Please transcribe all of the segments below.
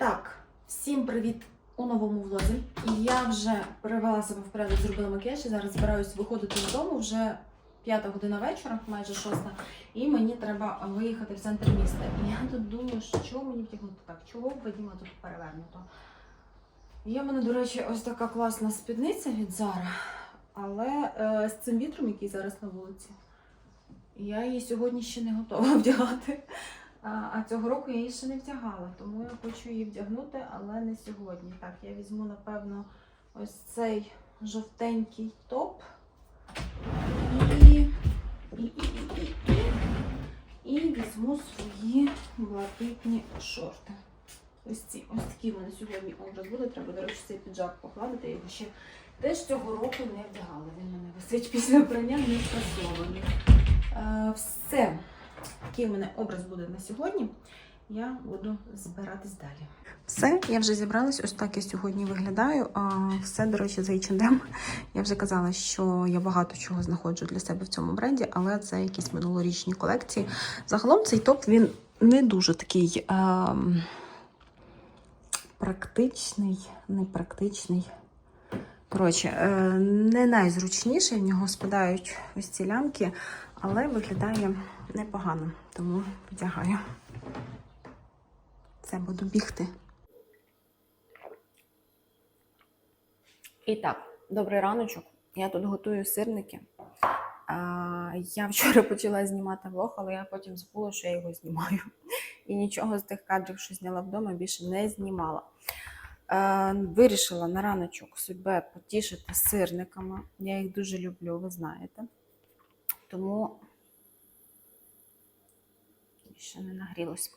Так, всім привіт у новому влозі. І я вже привела себе в порядок, зробила макіяж і зараз збираюсь виходити з дому вже п'ята година вечора, майже шоста. І мені треба виїхати в центр міста. І я тут думаю, що мені втягнути так, чого б тут перевернуто. Є в мене, до речі, ось така класна спідниця від Зара, але е, з цим вітром, який зараз на вулиці, я її сьогодні ще не готова вдягати. А, цього року я її ще не вдягала, тому я хочу її вдягнути, але не сьогодні. Так, я візьму, напевно, ось цей жовтенький топ. І, і, і, і, і, і, візьму свої блакитні шорти. Ось ці, ось такий в мене сьогодні образ буде. Треба, до речі, цей піджак покладати. Я його ще теж цього року не вдягала. Він мене висить після прання не спрацьований. Е, все. Такий у мене образ буде на сьогодні. Я буду збиратись далі. Все, я вже зібралась. Ось так я сьогодні виглядаю. Все, до речі, за H&M. Я вже казала, що я багато чого знаходжу для себе в цьому бренді, але це якісь минулорічні колекції. Загалом цей топ він не дуже такий ем, практичний, непрактичний. Коротше, е, не найзручніший, в нього спадають ось ці лямки, але виглядає непогано, тому вдягаю. Це буду бігти. І так, добрий раночок. Я тут готую сирники. А, я вчора почала знімати влог, але я потім забула, що я його знімаю. І нічого з тих кадрів, що зняла вдома, більше не знімала. Е, вирішила на раночок себе потішити сирниками. Я їх дуже люблю, ви знаєте. Тому ще не нагрілось.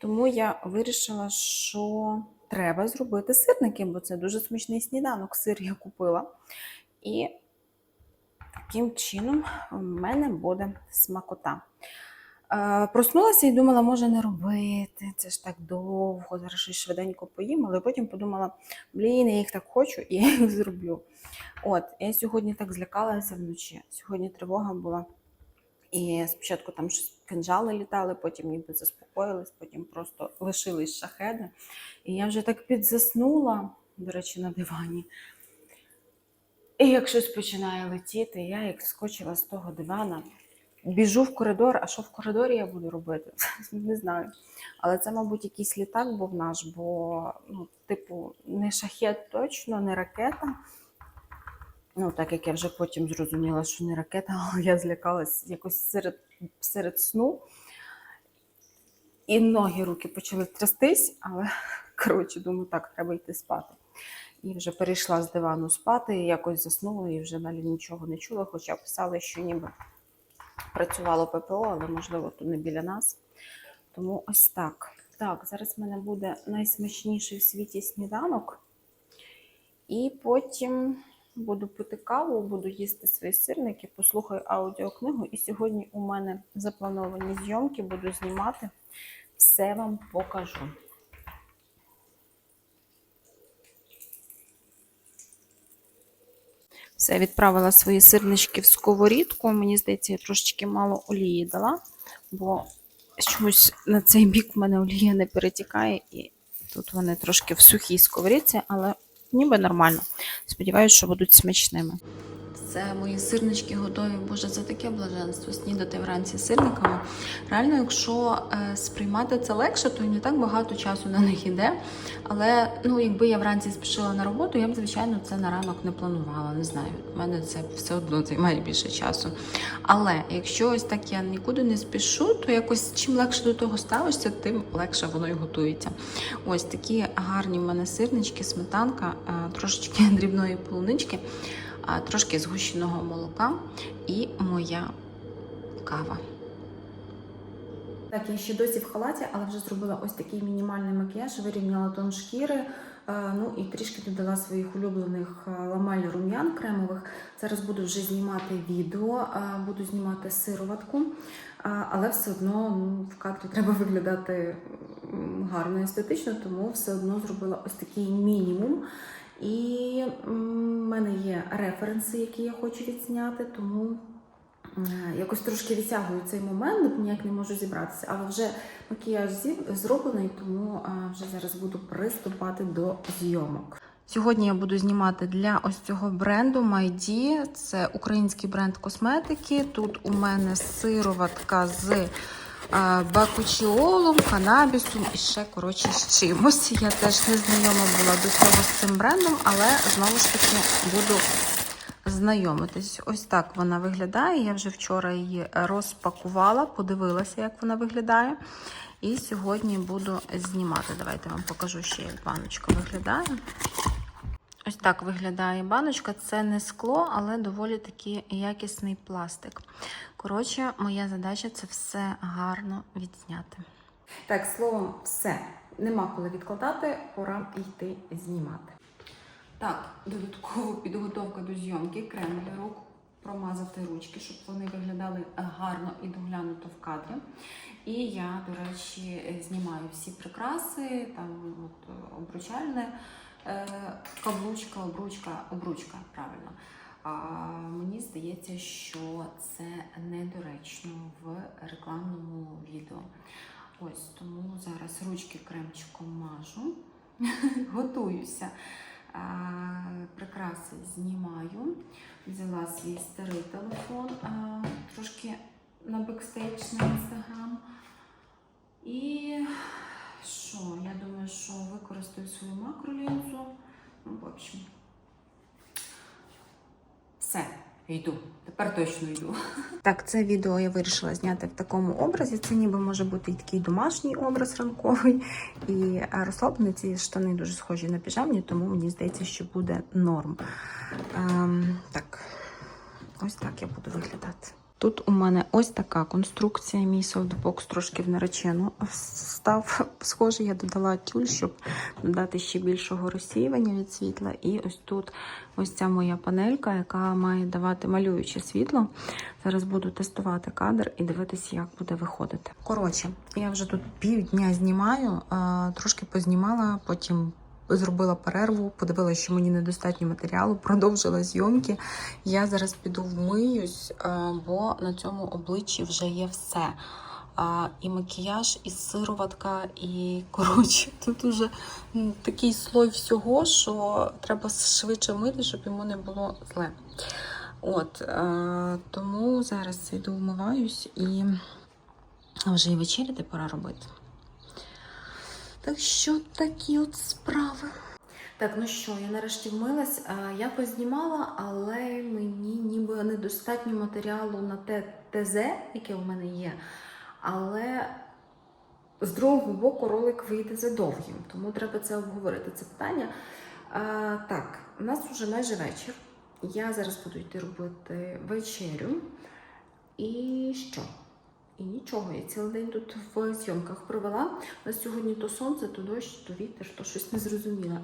Тому я вирішила, що треба зробити сирники, бо це дуже смачний сніданок. Сир я купила. І таким чином у мене буде смакота. Е, Проснулася і думала, може не робити, це ж так довго, зараз щось швиденько поїм, але потім подумала, блін, я їх так хочу і я їх зроблю. От, я сьогодні так злякалася вночі. Сьогодні тривога була. І спочатку там щось кинжали літали, потім ніби заспокоїлись, потім просто лишились шахеди. І я вже так підзаснула, до речі, на дивані. І як щось починає летіти, я як скочила з того дивана, біжу в коридор, а що в коридорі я буду робити? Не знаю. Але це, мабуть, якийсь літак був наш, бо, ну, типу, не шахет точно, не ракета. Ну, так як я вже потім зрозуміла, що не ракета, але я злякалась якось серед, серед сну. І ноги, руки почали трястись, але коротше, думаю, так, треба йти спати. І вже перейшла з дивану спати, і якось заснула і вже далі нічого не чула, хоча писали, що ніби працювало ППО, але можливо то не біля нас. Тому ось так. Так, зараз в мене буде найсмачніший в світі сніданок. І потім буду пити каву, буду їсти свої сирники, послухаю аудіокнигу. І сьогодні у мене заплановані зйомки, буду знімати. Все вам покажу. Все, відправила свої сирнички в сковорідку. Мені здається, я трошечки мало олії дала, бо чомусь на цей бік в мене олія не перетікає, і тут вони трошки в сухій сковорідці, але ніби нормально. Сподіваюся, що будуть смачними. Все, мої сирнички готові. Боже, це таке блаженство снідати вранці сирниками. Реально, якщо е, сприймати це легше, то не так багато часу на них іде. Але ну, якби я вранці спішила на роботу, я б, звичайно, це на ранок не планувала. Не знаю. У мене це все одно займає більше часу. Але якщо ось так я нікуди не спішу, то якось чим легше до того ставишся, тим легше воно і готується. Ось такі гарні в мене сирнички, сметанка, трошечки дрібної полунички трошки згущеного молока і моя кава. Так, я ще досі в халаті, але вже зробила ось такий мінімальний макіяж, вирівняла тон шкіри. е, Ну і трішки додала своїх улюблених е, ламаль рум'ян кремових. Зараз буду вже знімати відео, е, буду знімати сироватку, але все одно ну, в кадрі треба виглядати гарно естетично, тому все одно зробила ось такий мінімум. І в мене є референси, які я хочу відзняти, тому Якось трошки відтягую цей момент, ніяк не можу зібратися, але вже макіяж зроблений, тому вже зараз буду приступати до зйомок. Сьогодні я буду знімати для ось цього бренду MyD. Це український бренд косметики. Тут у мене сироватка з е, бакучіолом, канабісом і ще коротше з чимось. Я теж не знайома була до цього з цим брендом, але знову ж таки буду знайомитись. Ось так вона виглядає. Я вже вчора її розпакувала, подивилася, як вона виглядає. І сьогодні буду знімати. Давайте вам покажу ще, як баночка виглядає. Ось так виглядає баночка. Це не скло, але доволі таки якісний пластик. Коротше, моя задача це все гарно відзняти. Так, словом, все. Нема коли відкладати, пора йти знімати. Так, додаткова підготовка до зйомки, крем для рук, промазати ручки, щоб вони виглядали гарно і доглянуто в кадрі. І я, до речі, знімаю всі прикраси, там от, обручальне, каблучка, обручка, обручка, правильно. Мені здається, що це недоречно в рекламному відео. Ось тому зараз ручки кремчиком мажу, готуюся. Прикраси знімаю. Взяла свій старий телефон трошки на бекстейдж на інстаграм. І що? Я думаю, що використаю свою макролінзу. Ну, в общем, все, йду. Тепер точно йду. Так, це відео я вирішила зняти в такому образі. Це ніби може бути і такий домашній образ ранковий. І розслаблені ці штани дуже схожі на піжамні, тому мені здається, що буде норм. Ем, так, ось так я буду виглядати. Тут у мене ось така конструкція. Мій софтбокс трошки в наречену став схожий. Я додала тюль, щоб додати ще більшого розсіювання від світла. І ось тут ось ця моя панелька, яка має давати малююче світло. Зараз буду тестувати кадр і дивитися, як буде виходити. Коротше, я вже тут півдня знімаю, трошки познімала, потім. Зробила перерву, подивилася, що мені недостатньо матеріалу, продовжила зйомки. Я зараз піду вмиюсь, е, бо на цьому обличчі вже є все. І макіяж, і сироватка, і коротше, тут уже такий слой всього, що треба швидше мити, щоб йому не було зле. От, е, тому зараз йду вмиваюсь і вже і вечеряти пора робити. Так що такі от справи. Так, ну що, я нарешті вмилась. Я познімала, але мені ніби недостатньо матеріалу на те ТЗ, яке у мене є. Але з другого боку ролик вийде за довгим, тому треба це обговорити. Це питання. А, так, у нас вже майже вечір. Я зараз буду йти робити вечерю. І що? І нічого, я цілий день тут в зйомках провела. У нас сьогодні то сонце, то дощ, то вітер, то щось незрозуміле.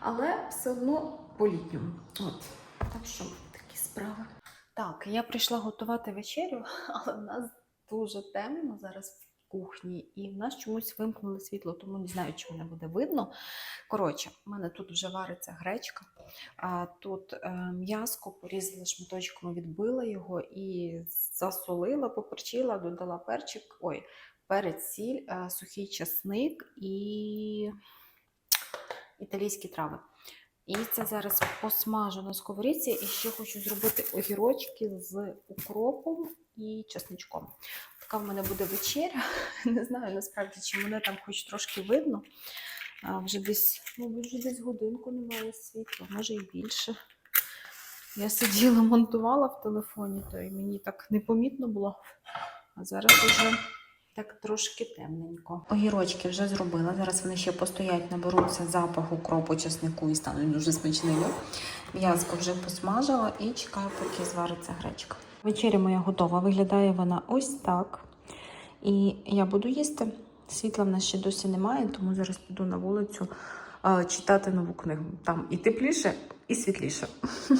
Але все одно по-літньому. От. Так що такі справи. Так, я прийшла готувати вечерю, але в нас дуже темно зараз кухні, і в нас чомусь вимкнули світло, тому не знаю, чи мене буде видно. Коротше, в мене тут вже вариться гречка. А тут е, м'яско порізала шматочками, відбила його і засолила, поперчила, додала перчик, ой, перець, сіль, е, сухий часник і італійські трави. І це зараз посмажу на сковорідці. І ще хочу зробити огірочки з укропом і чесничком. Така в мене буде вечеря. Не знаю насправді, чи мене там хоч трошки видно. А, вже десь, ну, вже десь годинку немає світла, може і більше. Я сиділа, монтувала в телефоні, то і мені так непомітно було. А зараз вже так трошки темненько. Огірочки вже зробила. Зараз вони ще постоять, наберуться запаху кропу, чеснику і стануть дуже смачними. М'язко вже посмажила і чекаю, поки звариться гречка. Вечеря моя готова. Виглядає вона ось так. І я буду їсти. Світла в нас ще досі немає, тому зараз піду на вулицю читати нову книгу. Там і тепліше, і світліше.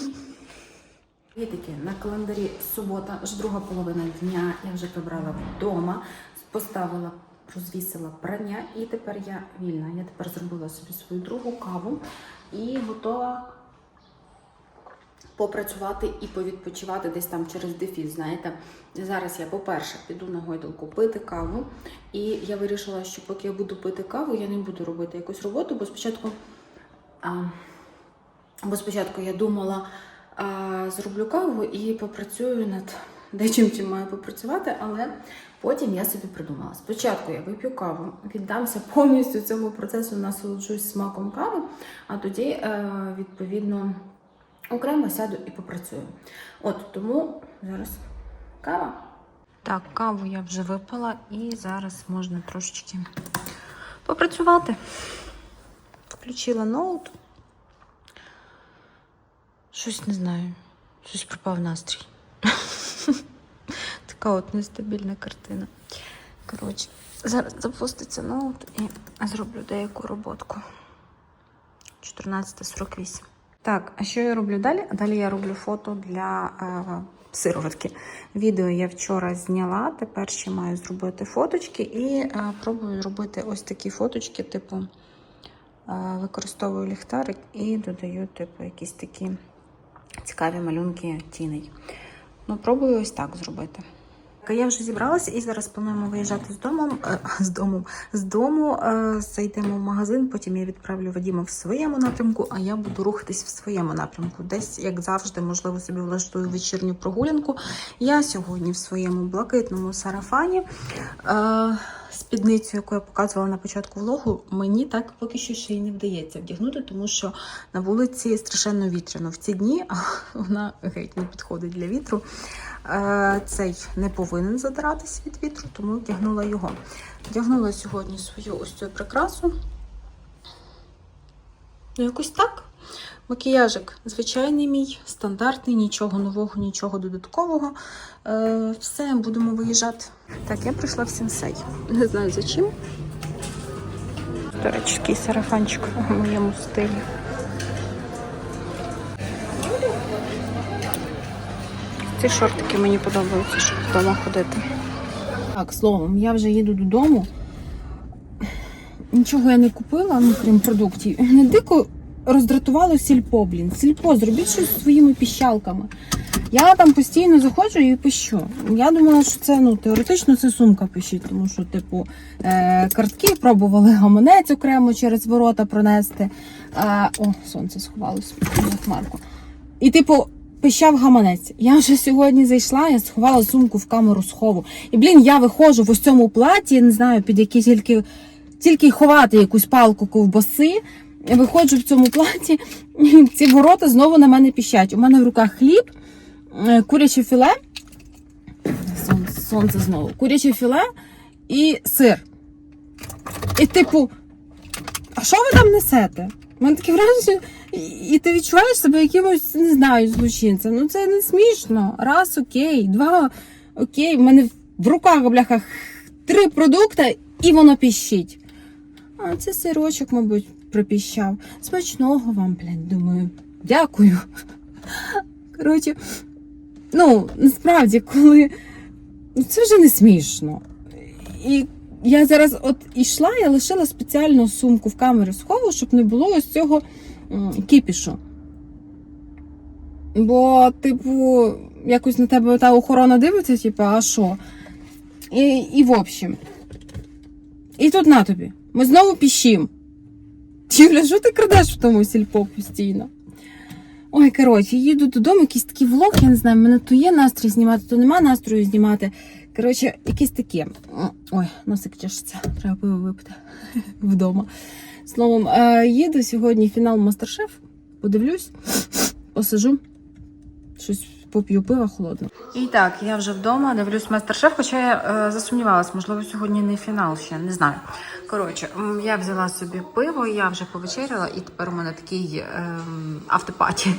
Є таке на календарі субота, аж друга половина дня. Я вже прибрала вдома, поставила, розвісила прання, і тепер я вільна. Я тепер зробила собі свою другу каву і готова попрацювати і повідпочивати десь там через дефіс. Знаєте, зараз я, по-перше, піду на гойдалку пити каву. І я вирішила, що поки я буду пити каву, я не буду робити якусь роботу, бо спочатку. А, бо спочатку я думала, а, зроблю каву і попрацюю над дечим, чим маю попрацювати, але потім я собі придумала. Спочатку я вип'ю каву, віддамся повністю цьому процесу, насолоджуюсь смаком кави, а тоді, е, відповідно, окремо сяду і попрацюю. От тому зараз кава. Так, каву я вже випила і зараз можна трошечки попрацювати. Включила ноут. Щось не знаю. Щось пропав настрій. Така от нестабільна картина. Коротше, зараз запуститься ноут і зроблю деяку роботку. 14.48. Так, а що я роблю далі? Далі я роблю фото для е, сироватки. Відео я вчора зняла, тепер ще маю зробити фоточки і е, пробую робити ось такі фоточки, типу, е, використовую ліхтарик і додаю, типу, якісь такі цікаві малюнки тіней. Ну, пробую ось так зробити. Я вже зібралася і зараз плануємо виїжджати з домом е, з домом. З дому е, зайдемо в магазин, потім я відправлю Вадіма в своєму напрямку, а я буду рухатись в своєму напрямку. Десь, як завжди, можливо, собі влаштую вечірню прогулянку. Я сьогодні в своєму блакитному сарафані. Е, Спідницю, яку я показувала на початку влогу, мені так поки що ще й не вдається вдягнути, тому що на вулиці страшенно вітряно в ці дні, вона геть не підходить для вітру. Е, Цей не повинен задиратись від вітру, тому вдягнула його. Вдягнула сьогодні свою ось цю прикрасу. Ну, якось так. Макіяжик звичайний мій, стандартний, нічого нового, нічого додаткового. Е, все, будемо виїжджати. Так, я прийшла в сенсей. Не знаю за чим. До речі, сарафанчик у моєму стилі. Ці шортики мені подобаються, щоб вдома ходити. Так, словом, я вже їду додому. Нічого я не купила, ну крім продуктів. Мене дико роздратувало сільпо, блін. Сільпо, зробіть щось своїми піщалками. Я там постійно заходжу і пищу. Я думала, що це ну теоретично це сумка пищить, тому що, типу, е- картки пробували гаманець окремо через ворота пронести. А, о, сонце сховалось на хмарку. І, типу, пищав гаманець. Я вже сьогодні зайшла, я сховала сумку в камеру схову. І, блін, я виходжу в ось цьому платі, не знаю, під які тільки, тільки ховати якусь палку ковбаси. Я виходжу в цьому платі, і ці ворота знову на мене піщать. У мене в руках хліб, е, куряче філе. Сонце, сонце знову. Куряче філе і сир. І типу, а що ви там несете? У мене таке враження, і- ти відчуваєш себе якимось, не знаю, злочинцем. Ну це не смішно. Раз, окей, два, окей. У мене в руках, бляха, три продукти, і воно піщить. А це сирочок, мабуть, пропіщав. Смачного вам, блядь, думаю. Дякую. Коротше, ну, насправді, коли. Ну, це вже не смішно. І я зараз от ішла, я лишила спеціальну сумку в камері схову, щоб не було ось цього кіпішу. Бо, типу, якось на тебе та охорона дивиться, типу, а що? І, і в общем. І тут на тобі. Ми знову піщим. Юля, що ти крадеш в тому сільпо постійно? Ой, коротше, їду додому, якийсь такий влог, я не знаю, мене то є настрій знімати, то нема настрою знімати. Коротше, якісь такі. Ой, носик чешеться, треба пиво випити вдома. Словом, е, їду сьогодні фінал Мастер-Шеф, подивлюсь, посижу, щось поп'ю пива холодно. І так, я вже вдома, дивлюсь Мастер-Шеф, хоча я е, засумнівалась, можливо, сьогодні не фінал ще, не знаю. Коротше, я взяла собі пиво, я вже повечеряла, і тепер у мене такий ем, автопаті.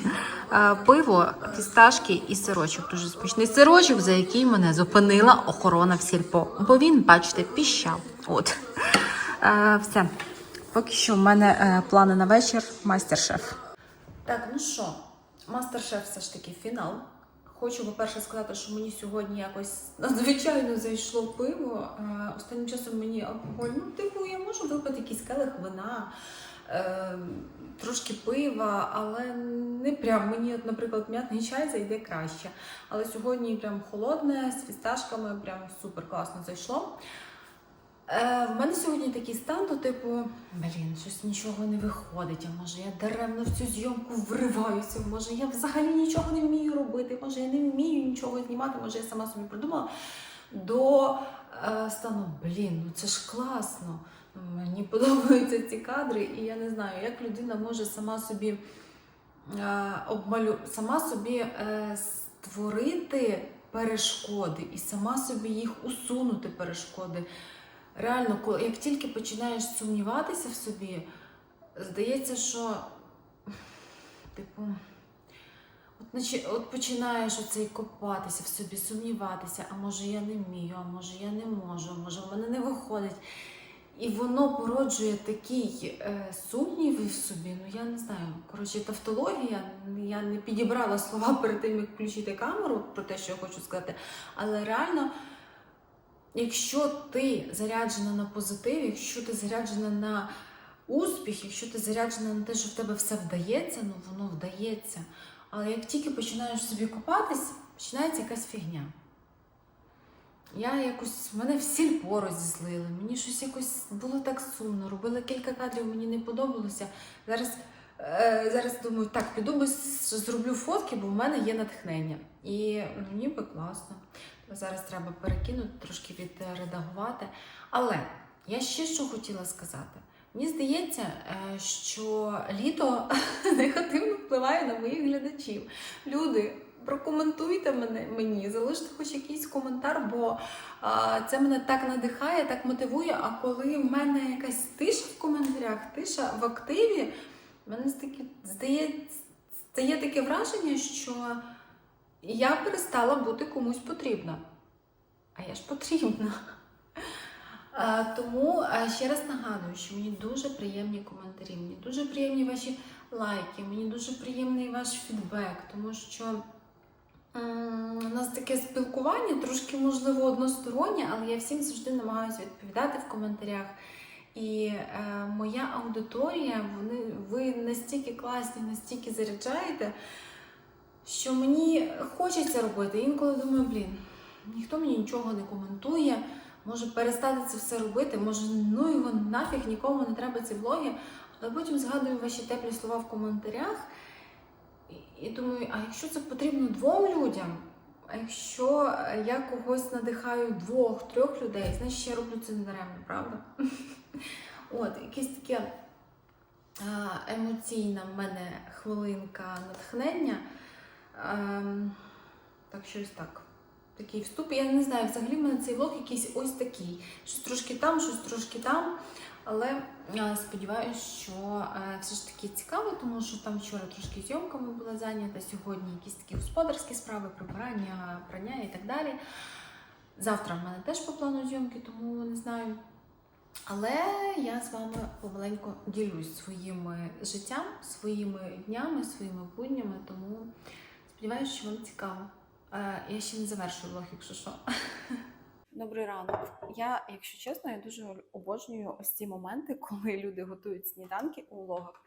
Е, пиво, фісташки і сирочок. Дуже смачний сирочок, за який мене зупинила охорона в сільпо. Бо він, бачите, піщав. От. Е, все. Поки що в мене е, плани на вечір майстер-шеф. Так, ну що, мастер-шеф все ж таки фінал. Хочу, по-перше, сказати, що мені сьогодні якось надзвичайно зайшло пиво. Е, Останнім часом мені алкоголь, ну, типу, я можу випити якийсь келих вина, е, трошки пива, але не прям мені, от, наприклад, м'ятний чай зайде краще. Але сьогодні прям холодне, з фісташками, прям супер класно зайшло. Е, в мене сьогодні такий стан, то типу, блін, щось нічого не виходить, а може я даремно в цю зйомку вриваюся, може я взагалі нічого не вмію робити, може я не вмію нічого знімати, може я сама собі придумала. До е, стану, блін, ну це ж класно. Мені подобаються ці кадри, і я не знаю, як людина може сама собі е, обмалю... сама собі е, створити перешкоди і сама собі їх усунути перешкоди. Реально, як тільки починаєш сумніватися в собі, здається, що типу. От, от починаєш оцей копатися в собі, сумніватися, а може я не вмію, а може я не можу, а може в мене не виходить. І воно породжує такий е, сумнів в собі. Ну я не знаю. Коротше, тавтологія. Я не підібрала слова перед тим, як включити камеру про те, що я хочу сказати. Але реально, якщо ти заряджена на позитив, якщо ти заряджена на успіх, якщо ти заряджена на те, що в тебе все вдається, ну воно вдається. Але як тільки починаєш собі копатись, починається якась фігня. Я якось, мене в сільпо розізлили, мені щось якось було так сумно, робила кілька кадрів, мені не подобалося. Зараз, е, зараз думаю, так, піду зроблю фотки, бо в мене є натхнення. І ну, ніби класно. Зараз треба перекинути, трошки відредагувати. Але я ще що хотіла сказати. Мені здається, е, що літо негативно впливає на моїх глядачів. Люди, прокоментуйте мене мені, залиште хоч якийсь коментар, бо це мене так надихає, так мотивує. А коли в мене якась тиша в коментарях, тиша в активі, в мене здає, стає таке враження, що я перестала бути комусь потрібна. А я ж потрібна. Тому ще раз нагадую, що мені дуже приємні коментарі, мені дуже приємні ваші лайки, мені дуже приємний ваш фідбек, тому що у нас таке спілкування, трошки, можливо, одностороннє, але я всім завжди намагаюся відповідати в коментарях. І е, моя аудиторія, вони, ви настільки класні, настільки заряджаєте, що мені хочеться робити. Інколи думаю, блін, ніхто мені нічого не коментує. Може перестати це все робити, може, ну його нафіг нікому не треба ці влоги. Але потім згадую ваші теплі слова в коментарях і, думаю, а якщо це потрібно двом людям, а якщо я когось надихаю двох, трьох людей, значить я роблю це недаремно, правда? От, якесь таке емоційна в мене хвилинка натхнення. Ем, так, щось так такий вступ. Я не знаю, взагалі в мене цей влог якийсь ось такий. Щось трошки там, щось трошки там. Але е, сподіваюся, що е, все ж таки цікаво, тому що там вчора трошки зйомками була зайнята, сьогодні якісь такі господарські справи, прибирання, прання і так далі. Завтра в мене теж по плану зйомки, тому не знаю. Але я з вами помаленьку ділюсь своїм життям, своїми днями, своїми буднями, тому сподіваюся, що вам цікаво. Е, Я ще не завершую влог, якщо що. Добрий ранок. Я, якщо чесно, я дуже обожнюю ось ці моменти, коли люди готують сніданки у влогах.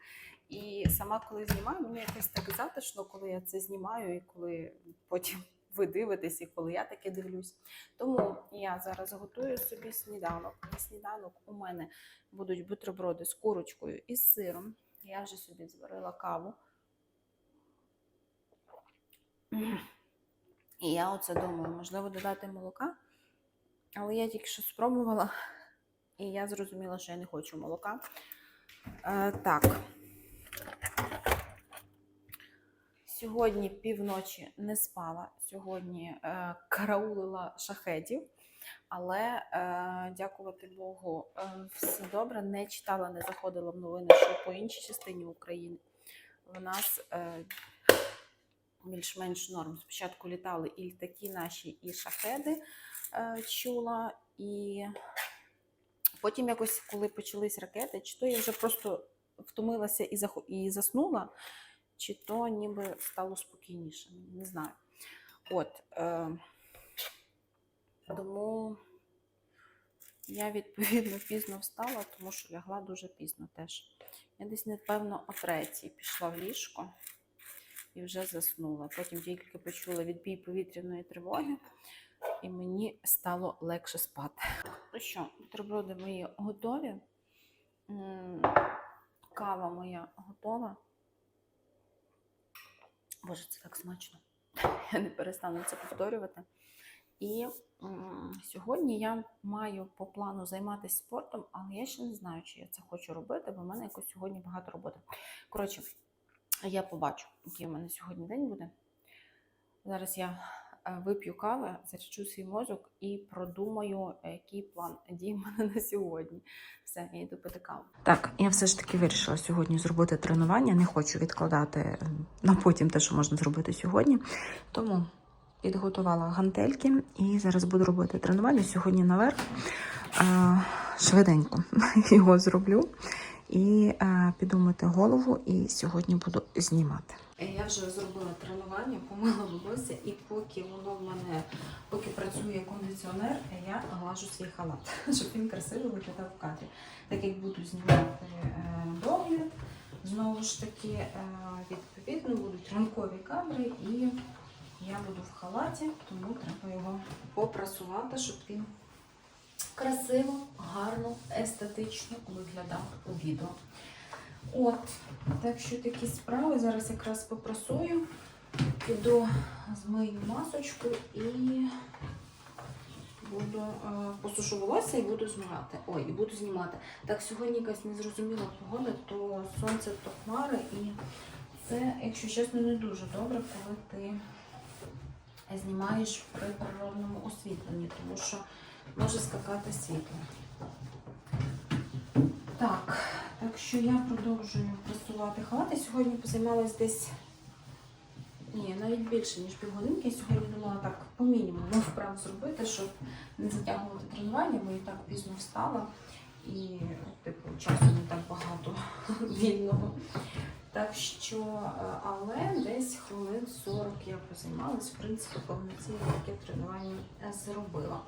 І сама коли знімаю, мені якось так затишно, коли я це знімаю, і коли потім ви дивитесь, і коли я таке дивлюсь. Тому я зараз готую собі сніданок. На сніданок у мене будуть бутерброди з курочкою і з сиром. Я вже собі зварила каву. І я оце думаю, можливо, додати молока. Але я тільки що спробувала, і я зрозуміла, що я не хочу молока. Е, так. Сьогодні півночі не спала. Сьогодні е, караулила шахедів. Але, е, дякувати Богу, е, все добре. Не читала, не заходила в новини, що по іншій частині України в нас. Е, більш-менш норм. Спочатку літали і літаки наші, і шахеди е, чула. І потім якось, коли почались ракети, чи то я вже просто втомилася і, і заснула, чи то ніби стало спокійніше. Не знаю. От. Е, тому я відповідно пізно встала, тому що лягла дуже пізно теж. Я десь, напевно, о третій пішла в ліжко і вже заснула. Потім тільки почула відбій повітряної тривоги, і мені стало легше спати. Ну що, бутерброди мої готові. Кава моя готова. Боже, це так смачно. Я не перестану це повторювати. І сьогодні я маю по плану займатися спортом, але я ще не знаю, чи я це хочу робити, бо в мене якось сьогодні багато роботи. Коротше, я побачу, який у мене сьогодні день буде. Зараз я е, вип'ю кави, заряджу свій мозок і продумаю, е, який план дій в мене на сьогодні. Все, я йду пити каву. Так, я все ж таки вирішила сьогодні зробити тренування. Не хочу відкладати е, на потім те, що можна зробити сьогодні. Тому підготувала гантельки і зараз буду робити тренування сьогодні наверх. Швиденько його зроблю. І е, піду мити голову, і сьогодні буду знімати. Я вже зробила тренування, помила волосся, і поки воно в мене, поки працює кондиціонер, я глажу свій халат, щоб він красиво виглядав в кадрі. Так як буду знімати е, догляд, знову ж таки, е, відповідно, будуть ранкові кадри, і я буду в халаті, тому треба його попрасувати, щоб він красиво, гарно, естетично виглядав у відео. От, так що такі справи. Зараз якраз попрасую, піду змию масочку і буду е, посушу волосся і буду змивати. Ой, і буду знімати. Так, сьогодні якась незрозуміла погода, то сонце, то хмари, і це, якщо чесно, не дуже добре, коли ти знімаєш при природному освітленні, тому що може скакати світло. Так, так що я продовжую прасувати халати. Сьогодні позаймалась десь, ні, навіть більше, ніж півгодинки. Сьогодні думала так по мінімуму вправ зробити, щоб не затягувати тренування, бо і так пізно встала. І, типу, часу не так багато вільного. Так що, е, але десь хвилин 40 я позаймалась, в принципі, повноцінне таке тренування зробила.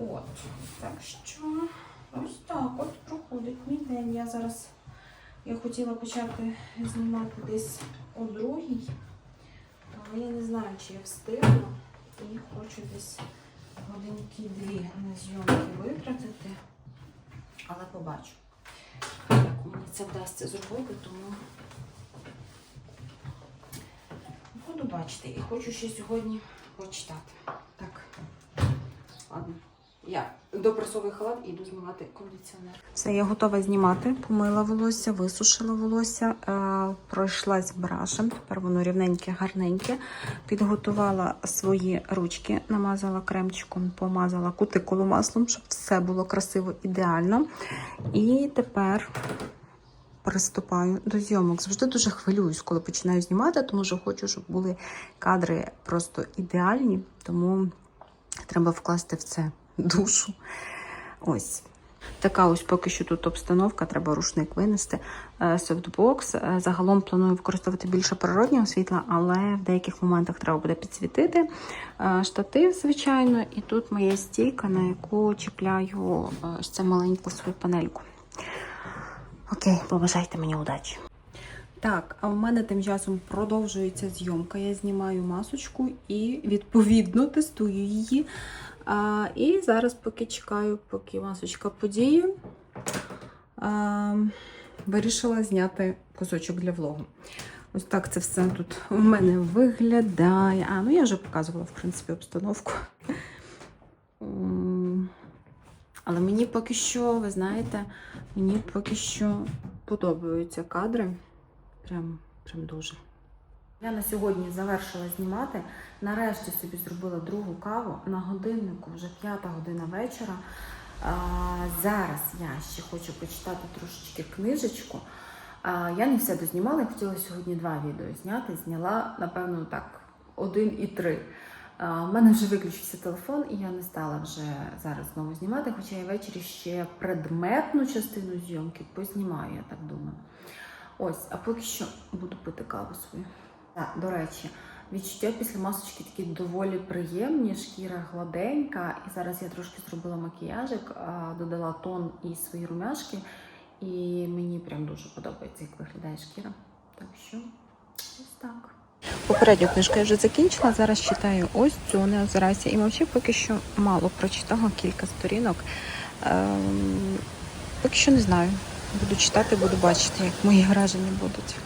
От, так що ось так от проходить мій день. Я зараз я хотіла почати знімати десь о другій, але я не знаю, чи я встигну. І хочу десь годинки-дві на зйомки витратити, але побачу. Як мені це вдасться зробити, тому буду бачити. І хочу ще сьогодні почитати. Так, ладно. Я допрасовую халат і йду знімати кондиціонер. Все, я готова знімати. Помила волосся, висушила волосся, е, пройшлась брашем. Тепер воно рівненьке, гарненьке. Підготувала свої ручки, намазала кремчиком, помазала кутикулу маслом, щоб все було красиво, ідеально. І тепер приступаю до зйомок. Завжди дуже хвилююсь, коли починаю знімати, тому що хочу, щоб були кадри просто ідеальні. Тому треба вкласти в це душу. Ось. Така ось поки що тут обстановка, треба рушник винести. Е, Софтбокс. Е, Загалом планую використовувати більше природнього світла, але в деяких моментах треба буде підсвітити. Е, Штатив, звичайно, і тут моя стійка, на яку чіпляю е, ось цю маленьку свою панельку. Окей, побажайте мені удачі. Так, а в мене тим часом продовжується зйомка. Я знімаю масочку і відповідно тестую її. А, і зараз, поки чекаю, поки масочка подіє, а, вирішила зняти кусочок для влогу. Ось так це все тут в мене виглядає. А, ну я вже показувала, в принципі, обстановку. Але мені поки що, ви знаєте, мені поки що подобаються кадри. Прям, прям дуже. Я на сьогодні завершила знімати. Нарешті собі зробила другу каву. На годиннику вже п'ята година вечора. А, зараз я ще хочу почитати трошечки книжечку. А, я не все дознімала, я хотіла сьогодні два відео зняти. Зняла, напевно, так, один і три. У мене вже виключився телефон, і я не стала вже зараз знову знімати, хоча я ввечері ще предметну частину зйомки познімаю, я так думаю. Ось, а поки що буду пити каву свою. Так, до речі, відчуття після масочки такі доволі приємні, шкіра гладенька. І зараз я трошки зробила макіяжик, додала тон і свої румяшки. І мені прям дуже подобається, як виглядає шкіра. Так що ось так. Попередню книжку я вже закінчила. Зараз читаю ось цю не. І мовчи поки що мало прочитала кілька сторінок. Ем, поки що не знаю. Буду читати, буду бачити, як мої враження будуть.